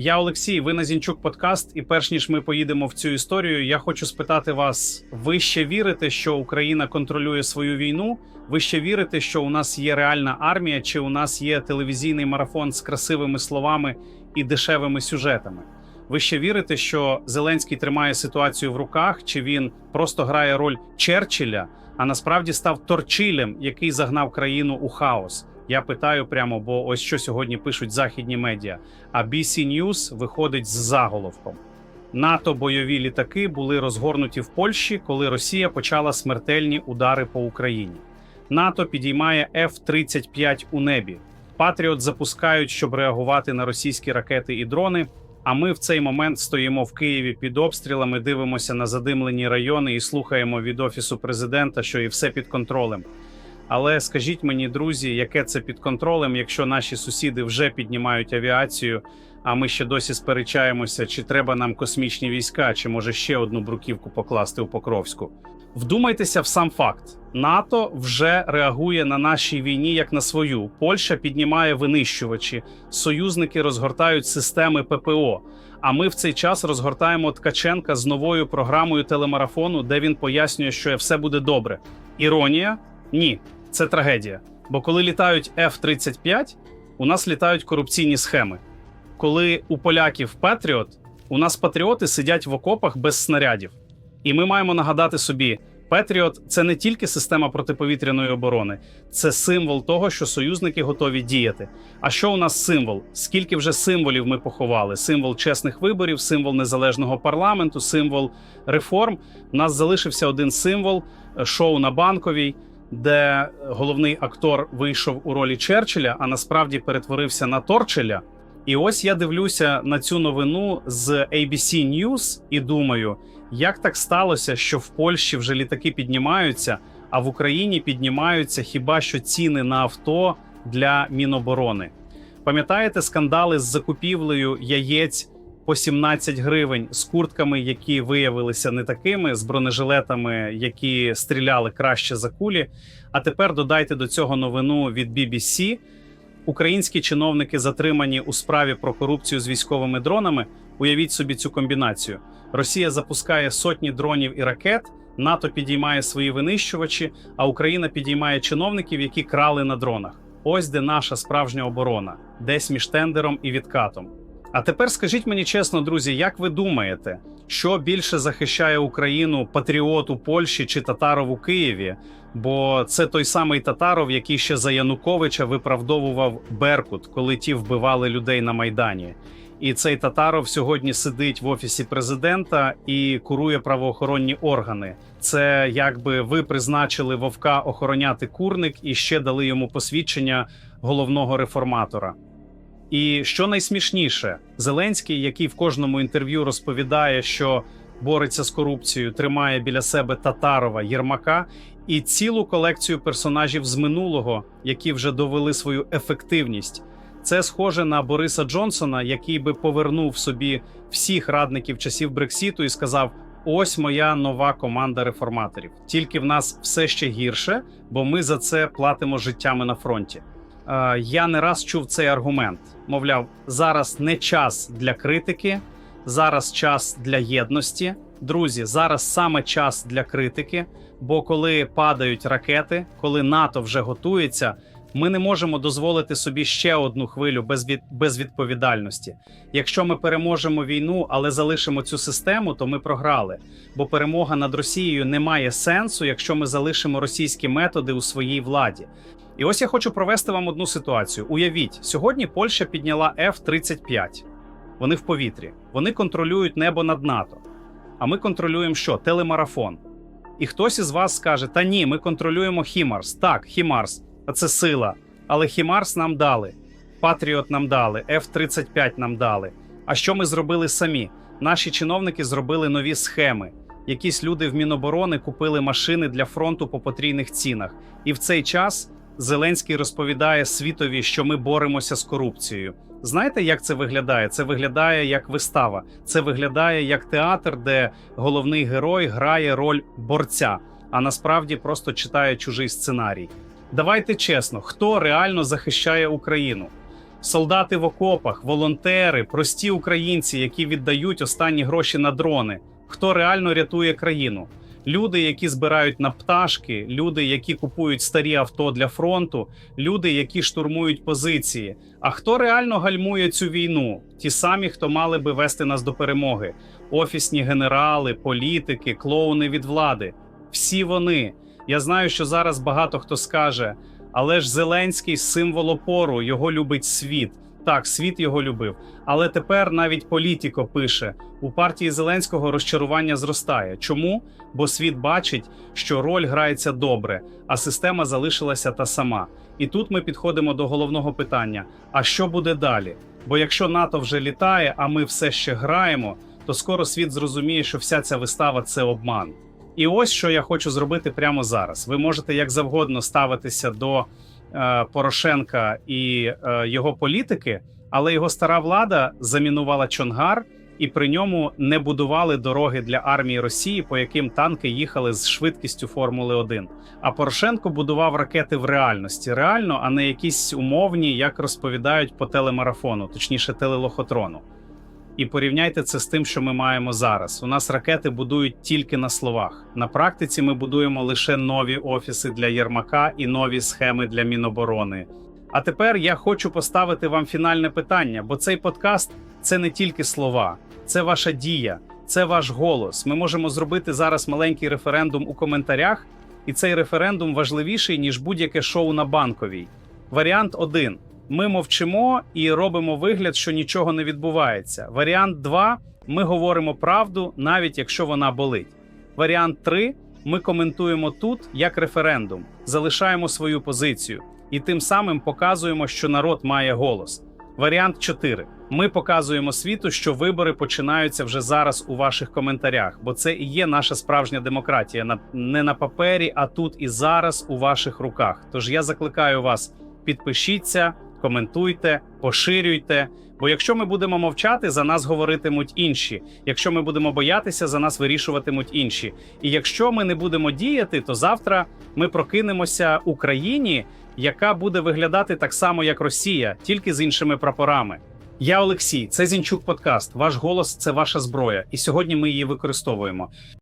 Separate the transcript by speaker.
Speaker 1: Я Олексій, ви на Зінчук подкаст. І перш ніж ми поїдемо в цю історію, я хочу спитати вас: ви ще вірите, що Україна контролює свою війну? Ви ще вірите, що у нас є реальна армія, чи у нас є телевізійний марафон з красивими словами і дешевими сюжетами? Ви ще вірите, що Зеленський тримає ситуацію в руках, чи він просто грає роль Черчилля, а насправді став Торчилем, який загнав країну у хаос? Я питаю прямо, бо ось що сьогодні пишуть західні медіа. А BC News виходить з заголовком. НАТО бойові літаки були розгорнуті в Польщі, коли Росія почала смертельні удари по Україні. НАТО підіймає F-35 у небі. Патріот запускають, щоб реагувати на російські ракети і дрони. А ми в цей момент стоїмо в Києві під обстрілами, дивимося на задимлені райони і слухаємо від офісу президента, що і все під контролем. Але скажіть мені, друзі, яке це під контролем, якщо наші сусіди вже піднімають авіацію, а ми ще досі сперечаємося, чи треба нам космічні війська, чи може ще одну бруківку покласти у Покровську. Вдумайтеся в сам факт: НАТО вже реагує на нашій війні як на свою. Польща піднімає винищувачі, союзники розгортають системи ППО. А ми в цей час розгортаємо Ткаченка з новою програмою телемарафону, де він пояснює, що все буде добре. Іронія? Ні, це трагедія. Бо коли літають F-35, у нас літають корупційні схеми. Коли у поляків Патріот, у нас патріоти сидять в окопах без снарядів. І ми маємо нагадати собі: Петріот це не тільки система протиповітряної оборони, це символ того, що союзники готові діяти. А що у нас символ? Скільки вже символів ми поховали? Символ чесних виборів, символ незалежного парламенту, символ реформ. У нас залишився один символ е, шоу на банковій, де головний актор вийшов у ролі Черчилля, а насправді перетворився на Торчеля. І ось я дивлюся на цю новину з ABC News і думаю, як так сталося, що в Польщі вже літаки піднімаються, а в Україні піднімаються хіба що ціни на авто для Міноборони. Пам'ятаєте скандали з закупівлею яєць по 17 гривень з куртками, які виявилися не такими, з бронежилетами, які стріляли краще за кулі. А тепер додайте до цього новину від BBC. Українські чиновники затримані у справі про корупцію з військовими дронами. Уявіть собі цю комбінацію: Росія запускає сотні дронів і ракет, НАТО підіймає свої винищувачі, а Україна підіймає чиновників, які крали на дронах. Ось де наша справжня оборона, десь між тендером і відкатом. А тепер скажіть мені чесно, друзі, як ви думаєте, що більше захищає Україну патріот у Польщі чи татаров у Києві? Бо це той самий татаров, який ще за Януковича виправдовував Беркут, коли ті вбивали людей на майдані. І цей татаров сьогодні сидить в офісі президента і курує правоохоронні органи. Це якби ви призначили вовка охороняти курник і ще дали йому посвідчення головного реформатора. І що найсмішніше, Зеленський, який в кожному інтерв'ю розповідає, що бореться з корупцією, тримає біля себе Татарова Єрмака і цілу колекцію персонажів з минулого, які вже довели свою ефективність. Це схоже на Бориса Джонсона, який би повернув собі всіх радників часів Брексіту і сказав: Ось моя нова команда реформаторів. Тільки в нас все ще гірше, бо ми за це платимо життями на фронті. Е, Я не раз чув цей аргумент. Мовляв, зараз не час для критики, зараз час для єдності. Друзі, зараз саме час для критики. Бо коли падають ракети, коли НАТО вже готується, ми не можемо дозволити собі ще одну хвилю безвід... безвідповідальності. Якщо ми переможемо війну, але залишимо цю систему, то ми програли. Бо перемога над Росією не має сенсу, якщо ми залишимо російські методи у своїй владі. І ось я хочу провести вам одну ситуацію. Уявіть, сьогодні Польща підняла F-35. Вони в повітрі, вони контролюють небо над НАТО. А ми контролюємо що? Телемарафон. І хтось із вас скаже: Та ні, ми контролюємо Хімарс. Так, Хімарс, а це сила. Але Хімарс нам дали, Патріот нам дали, F-35 нам дали. А що ми зробили самі? Наші чиновники зробили нові схеми. Якісь люди в Міноборони купили машини для фронту по потрійних цінах. І в цей час Зеленський розповідає світові, що ми боремося з корупцією. Знаєте, як це виглядає? Це виглядає як вистава. Це виглядає як театр, де головний герой грає роль борця, а насправді просто читає чужий сценарій. Давайте чесно, хто реально захищає Україну? солдати в окопах, волонтери, прості українці, які віддають останні гроші на дрони. Хто реально рятує країну? Люди, які збирають на пташки, люди, які купують старі авто для фронту, люди, які штурмують позиції. А хто реально гальмує цю війну? Ті самі, хто мали би вести нас до перемоги: офісні генерали, політики, клоуни від влади. Всі вони. Я знаю, що зараз багато хто скаже, але ж Зеленський символ опору, його любить світ. Так, світ його любив. Але тепер навіть політико пише: у партії Зеленського розчарування зростає. Чому? Бо світ бачить, що роль грається добре, а система залишилася та сама. І тут ми підходимо до головного питання: а що буде далі? Бо якщо НАТО вже літає, а ми все ще граємо, то скоро світ зрозуміє, що вся ця вистава це обман. І ось що я хочу зробити прямо зараз. Ви можете як завгодно ставитися до Порошенка і е, його політики, але його стара влада замінувала Чонгар, і при ньому не будували дороги для армії Росії, по яким танки їхали з швидкістю Формули 1. А Порошенко будував ракети в реальності, реально, а не якісь умовні, як розповідають по телемарафону, точніше телелохотрону. І порівняйте це з тим, що ми маємо зараз. У нас ракети будують тільки на словах. На практиці ми будуємо лише нові офіси для Єрмака і нові схеми для Міноборони. А тепер я хочу поставити вам фінальне питання, бо цей подкаст це не тільки слова, це ваша дія, це ваш голос. Ми можемо зробити зараз маленький референдум у коментарях, і цей референдум важливіший ніж будь-яке шоу на банковій. Варіант 1. Ми мовчимо і робимо вигляд, що нічого не відбувається. Варіант 2. Ми говоримо правду, навіть якщо вона болить. Варіант 3. Ми коментуємо тут як референдум, залишаємо свою позицію і тим самим показуємо, що народ має голос. Варіант 4. Ми показуємо світу, що вибори починаються вже зараз у ваших коментарях, бо це і є наша справжня демократія. Не на папері, а тут і зараз у ваших руках. Тож я закликаю вас: підпишіться, коментуйте, поширюйте. Бо якщо ми будемо мовчати, за нас говоритимуть інші. Якщо ми будемо боятися, за нас вирішуватимуть інші. І якщо ми не будемо діяти, то завтра ми прокинемося Україні, яка буде виглядати так само, як Росія, тільки з іншими прапорами. Я Олексій, це Зінчук Подкаст. Ваш голос це ваша зброя, і сьогодні ми її використовуємо.